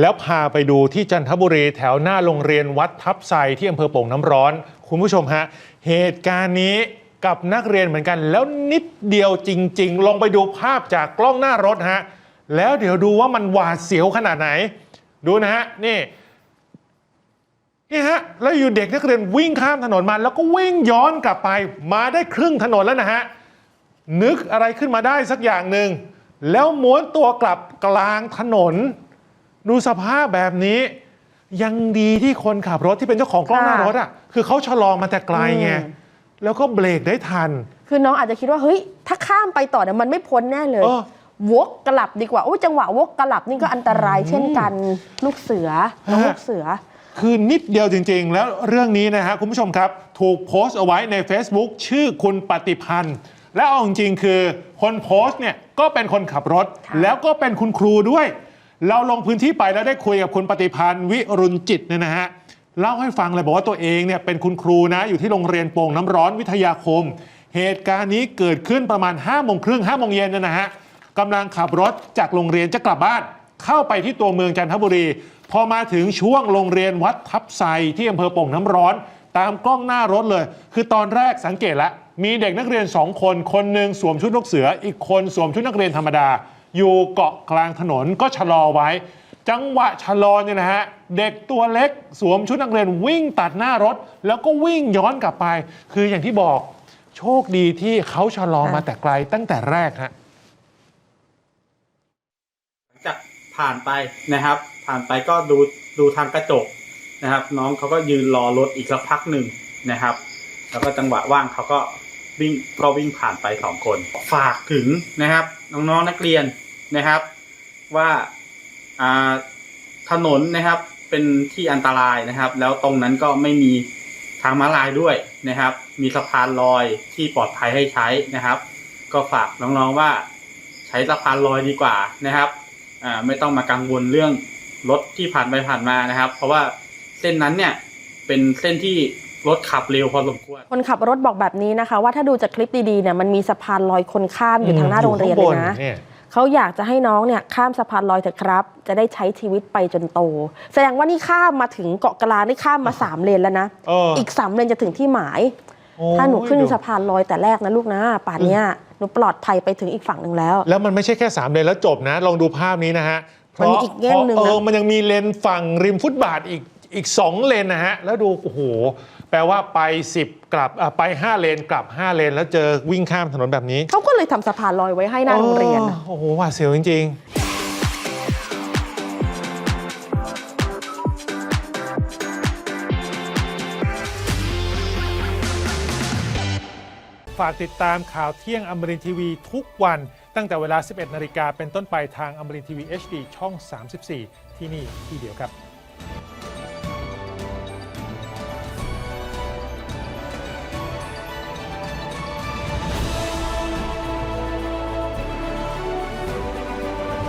แล้วพาไปดูที่จันทบุรีแถวหน้าโรงเรียนวัดทับไซที่อำเภอโป่งน้ำร้อน คุณผู้ชมฮะ เหตุการณ์นี้กับนักเรียนเหมือนกัน แล้วนิดเดียวจริง ๆ ลองไปดูภาพจากกล้องหน้ารถฮะ แล้วเดี๋ยวดูว่ามันหวาดเสียวขนาดไหน ดูนะฮะ นี่นี่ฮะแล้วอยู่เด็กนักเรียนวิ่งข้ามถนนมาแล้วก็วิ่งย้อนกลับไป มาได้ครึ่งถนนแล้วนะฮะนึกอะไรขึ้นมาได้สักอย่างหนึ่งแล้วม้วนตัวกลับกลางถนน ดูสภาพแบบนี้ ยังดีที่คนขับรถที่เป็นเจ้าของกล้องหน้ารถอะคือเขาชะลอมาแต่ไกลไงอืมแล้วก็เบรกได้ทัน คือน้องอาจจะคิดว่าเฮ้ยถ้าข้ามไปต่อเนี่ยมันไม่พ้นแน่เลยเออวกกลับดีกว่าโอ้ยจังหวะวกกลับนี่ก็อันตรายเช่นกันลูกเสือน้องฮะลูกเสือ คือนิดเดียวจริง ๆ แล้วเรื่องนี้นะฮะคุณผู้ชมครับ ถูกโพสต์เอาไว้ใน Facebook ชื่อคุณปฏิพันธ์ และเอาจริงๆคือคนโพสต์เนี่ยก็เป็นคนขับรถค่ะแล้วก็เป็นคุณครูด้วย เราลงพื้นที่ไปแล้วได้คุยกับคุณปฏิพันธ์วิรุณจิตเนี่ยนะฮะเล่าให้ฟังเลยบอกว่าตัวเองเนี่ยเป็นคุณครูนะอยู่ที่โรงเรียนโป่งน้ำร้อนวิทยาคม เหตุการณ์นี้เกิดขึ้นประมาณ5้าโมงครึ่งห้าโมงเย็นนยนะฮะกำลังขับรถจากโรงเรียนจะกลับบ้าน เข้าไปที่ตัวเมืองจันทบุรี พอมาถึงช่วงโรงเรียนวัดทับไซที่อำเภอโป่งน้ำร้อน ตามกล้องหน้ารถเลย คือตอนแรกสังเกตแล้วมีเด็กนักเรียนสองคนคนหนึ่งสวมชุดลูกเสือ อีกคนสวมชุดนักเรียนธรรมดา อยู่เกาะกลางถนนก็ชะลอไว้ จังหวะชะลอเนี่ยนะฮะเด็กตัวเล็กสวมชุดนักเรียนวิ่งตัดหน้ารถ แล้วก็วิ่งย้อนกลับไป คืออย่างที่บอกโชคดีที่เขาชะลอมาแต่ไกลตั้งแต่แรกฮะหลังจากผ่านไปนะครับ ผ่านไปก็ดูดูทางกระจกนะครับ น้องเขาก็ยืนรอรถอีกสักพักหนึ่งนะครับ แล้วก็จังหวะว่างเขาก็วิ่งก็วิ่งผ่านไปสองคน ฝากถึงนะครับ น้องๆนักเรียน นะครับว่าอ่าถนนนะครับเป็นที่อันตรายนะครับ แล้วตรงนั้นก็ไม่มีทางม้าลายด้วยนะครับ มีสะพานลอยที่ปลอดภัยให้ใช้นะครับ ก็ฝากน้องๆว่าใช้สะพานลอยดีกว่านะครับอ่าไม่ต้องมากังวลเรื่องรถที่ผ่านไปผ่านมานะครับ เพราะว่าเส้นนั้นเนี่ยเป็นเส้นที่รถขับเร็วพอสมควร คนขับรถบอกแบบนี้นะคะ ว่าถ้าดูจากคลิปดีๆเนี่ยมันมีสะพานลอยคนข้ามอยู่ทางหน้าโรงเรียนเลยนะอยู่ข้างบ เนี่ยเขาอยากจะให้น้องเนี่ยข้ามสะพานลอยเถอะครับ จะได้ใช้ชีวิตไปจนโต แสดงว่านี่ข้ามมาถึงเกาะกลางนี่ข้ามมาสามเลนแล้วนะเอออีกสามเลนจะถึงที่หมาย โอ้ถ้าหนูขึ้นดูสะพานลอยแต่แรกนะลูกนะป่านเนี้ยหนูปลอดภัยไปถึงอีกฝั่งหนึ่งแล้ว แล้วมันไม่ใช่แค่3เลนแล้วจบนะ ลองดูภาพนี้นะฮะมันมีอีกแง่งหนึ่งนะเออมันยังมีเลนฝั่งริมฟุตบาทอีก อีก 2 เลนนะฮะ แล้วดู โอ้โห แปลว่าไป 10 กลับอะไป 5 เลนกลับ 5 เลน แล้วเจอวิ่งข้ามถนนแบบนี้เขาก็เลยทำสะพานลอยไว้ให้หน้าโรงเรียนน่ะ โอ้โหหวาดเสียวจริง ๆ ฝากติดตามข่าวเที่ยงอมรินทีวีทุกวันตั้งแต่เวลา 11 นาฬิกาเป็นต้นไปทางอมรินทีวี HD ช่อง 34 ที่นี่ที่เดียวครับ